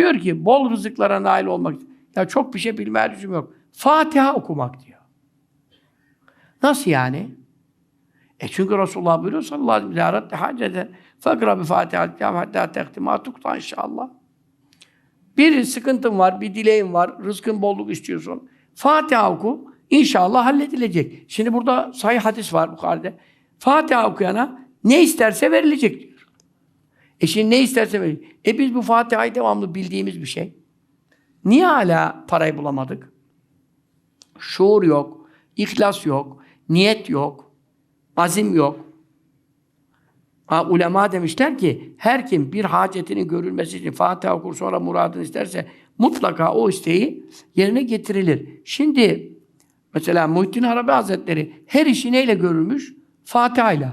Diyor ki bol rızıklara nail olmak. Ya çok bir şey bilmeye lüzum yok. Fatiha okumak diyor. Nasıl yani? E çünkü Resulullah buyuruyor sallallahu aleyhi ve sellem "Zâret haceten fakra bi Fatiha hatta tehtima tukta inşallah. Bir sıkıntın var, bir dileğin var, rızkın bolluk istiyorsun. Fatiha oku, inşallah halledilecek. Şimdi burada sahih hadis var bu halde. Fatiha okuyana ne isterse verilecek diyor. E şimdi ne isterse verilecek. E biz bu Fatiha'yı devamlı bildiğimiz bir şey. Niye hala parayı bulamadık? Şuur yok, ihlas yok, niyet yok, azim yok. Ha, ulema demişler ki her kim bir hacetinin görülmesi için Fatiha okur sonra muradını isterse mutlaka o isteği yerine getirilir. Şimdi mesela Muhittin Arabi Hazretleri her işi neyle görülmüş? Fatiha ile.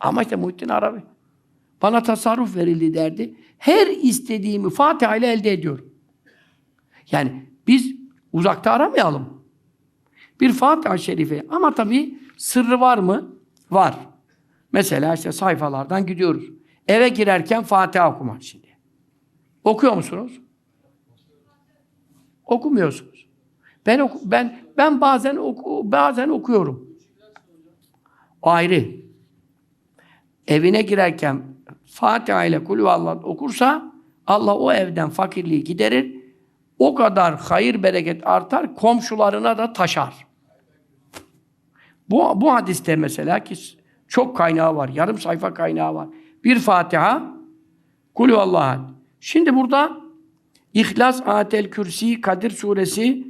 Ama işte Muhittin Arabi bana tasarruf verildi derdi. Her istediğimi Fatiha ile elde ediyorum. Yani biz uzakta aramayalım. Bir Fatiha-i Şerife ama tabii sırrı var mı? Var. Mesela işte sayfalardan gidiyoruz. Eve girerken Fatiha okumak şimdi. Okuyor musunuz? Okumuyorsunuz. Ben oku, ben ben bazen oku, bazen okuyorum. Ayrı. Evine girerken Fatiha ile Kulü Allah okursa Allah o evden fakirliği giderir. O kadar hayır bereket artar, komşularına da taşar. Bu, bu hadiste mesela ki çok kaynağı var. Yarım sayfa kaynağı var. Bir Fatiha, Kulü Allah'a. Şimdi burada İhlas, Atel Kürsi, Kadir suresi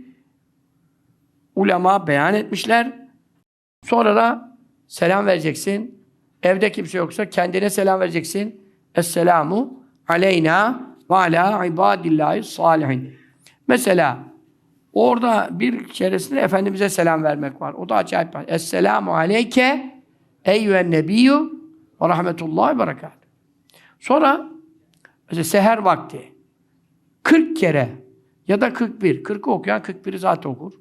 ulema beyan etmişler. Sonra da selam vereceksin. Evde kimse yoksa kendine selam vereceksin. Esselamu aleyna ve ala ibadillahi salihin. Mesela orada bir keresinde Efendimiz'e selam vermek var. O da acayip. Esselamu aleyke eyyühen nebiyyü ve rahmetullahi ve berekat. Sonra mesela seher vakti 40 kere ya da 41. 40'ı okuyan 41'i zaten okur.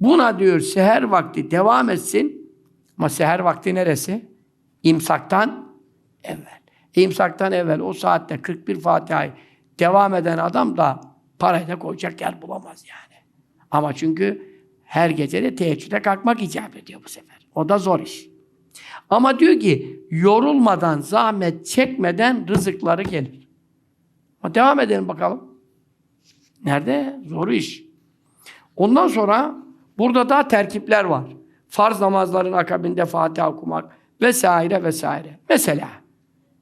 Buna diyor seher vakti devam etsin. Ama seher vakti neresi? İmsaktan evvel. İmsaktan evvel o saatte 41 Fatiha'yı devam eden adam da parayı da koyacak yer bulamaz yani. Ama çünkü her gece de teheccüde kalkmak icap ediyor bu sefer. O da zor iş. Ama diyor ki yorulmadan, zahmet çekmeden rızıkları gelir. Ama devam edelim bakalım. Nerede? Zor iş. Ondan sonra burada da terkipler var. Farz namazların akabinde Fatiha okumak vesaire vesaire. Mesela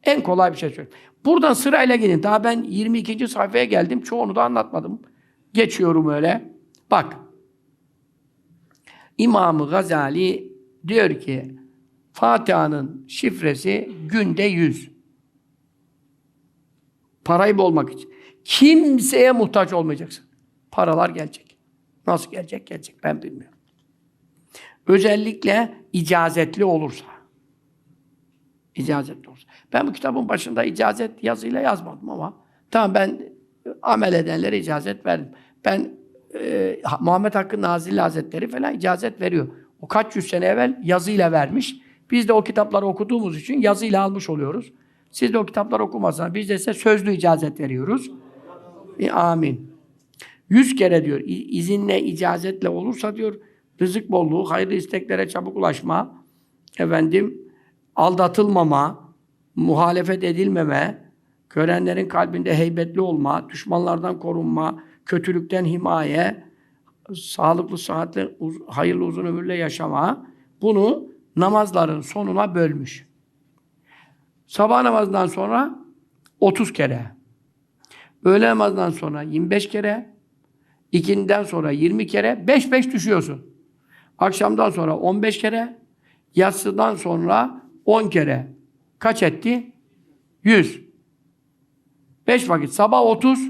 en kolay bir şey söyleyeyim. Buradan sırayla gidin. Daha ben 22. sayfaya geldim. Çoğunu da anlatmadım. Geçiyorum öyle. Bak. İmam-ı Gazali diyor ki Fatiha'nın şifresi günde 100. Parayı bulmak için. Kimseye muhtaç olmayacaksın. Paralar gelecek. Nasıl gelecek? Gelecek. Ben bilmiyorum. Özellikle icazetli olursa. İcazetli olursa. Ben bu kitabın başında icazet yazıyla yazmadım ama tamam ben amel edenlere icazet verdim. Ben e, Muhammed Hakkı Nazilli Hazretleri falan icazet veriyor. O kaç yüz sene evvel yazıyla vermiş. Biz de o kitapları okuduğumuz için yazıyla almış oluyoruz. Siz de o kitapları okumazsanız biz de size sözlü icazet veriyoruz. E, amin. Yüz kere diyor, izinle, icazetle olursa diyor, rızık bolluğu, hayırlı isteklere çabuk ulaşma, efendim, aldatılmama, muhalefet edilmeme, görenlerin kalbinde heybetli olma, düşmanlardan korunma, kötülükten himaye, sağlıklı, sıhhatli, uz hayırlı uzun ömürle yaşama, bunu namazların sonuna bölmüş. Sabah namazından sonra 30 kere, öğle namazından sonra 25 kere, ikinden sonra 20 kere, 5-5 düşüyorsun. Akşamdan sonra 15 kere, yatsıdan sonra 10 kere. Kaç etti? 100. 5 vakit. Sabah 30,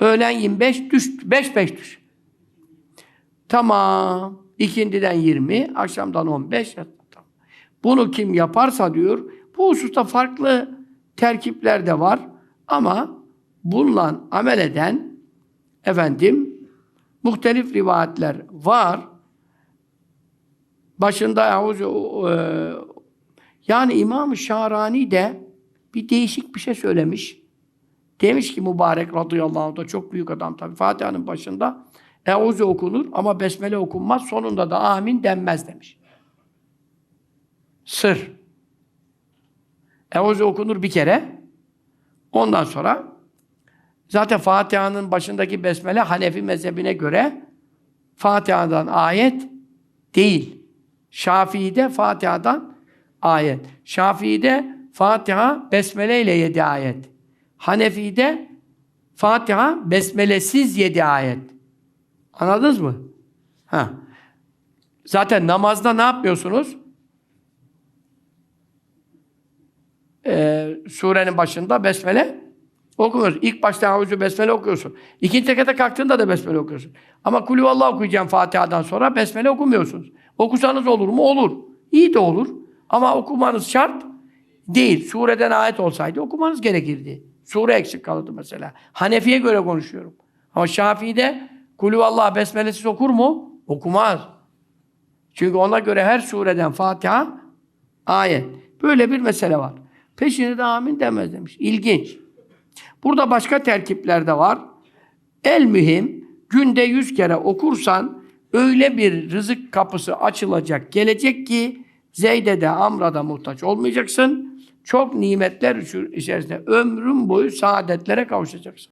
öğlen 25, düş, 5-5 düş. Tamam. İkindiden 20, akşamdan 15. Bunu kim yaparsa diyor, bu hususta farklı terkipler de var. Ama bununla amel eden efendim muhtelif rivayetler var. Başında Yavuz yani İmam-ı Şarani de bir değişik bir şey söylemiş. Demiş ki mübarek radıyallahu anh da çok büyük adam tabi. Fatiha'nın başında Euzu okunur ama Besmele okunmaz. Sonunda da amin denmez demiş. Sır. Euzu okunur bir kere. Ondan sonra zaten Fatiha'nın başındaki Besmele Hanefi mezhebine göre Fatiha'dan ayet değil. Şafii'de Fatiha'dan ayet. Şafii'de Fatiha Besmele ile yedi ayet. Hanefi'de Fatiha Besmelesiz yedi ayet. Anladınız mı? Ha. Zaten namazda ne yapmıyorsunuz? Ee, surenin başında Besmele okumuyorsun. İlk başta Havuzü Besmele okuyorsun. İkinci tekete kalktığında da Besmele okuyorsun. Ama Kulü Allah okuyacağım Fatiha'dan sonra Besmele okumuyorsunuz. Okusanız olur mu? Olur. İyi de olur. Ama okumanız şart değil. Sureden ayet olsaydı okumanız gerekirdi. Sure eksik kalırdı mesela. Hanefi'ye göre konuşuyorum. Ama Şafii'de Kulü Allah Besmelesiz okur mu? Okumaz. Çünkü ona göre her sureden Fatiha ayet. Böyle bir mesele var. Peşine de amin demez demiş. İlginç. Burada başka terkipler de var. El mühim günde yüz kere okursan öyle bir rızık kapısı açılacak, gelecek ki Zeyd'e de Amr'a da muhtaç olmayacaksın. Çok nimetler içerisinde ömrün boyu saadetlere kavuşacaksın.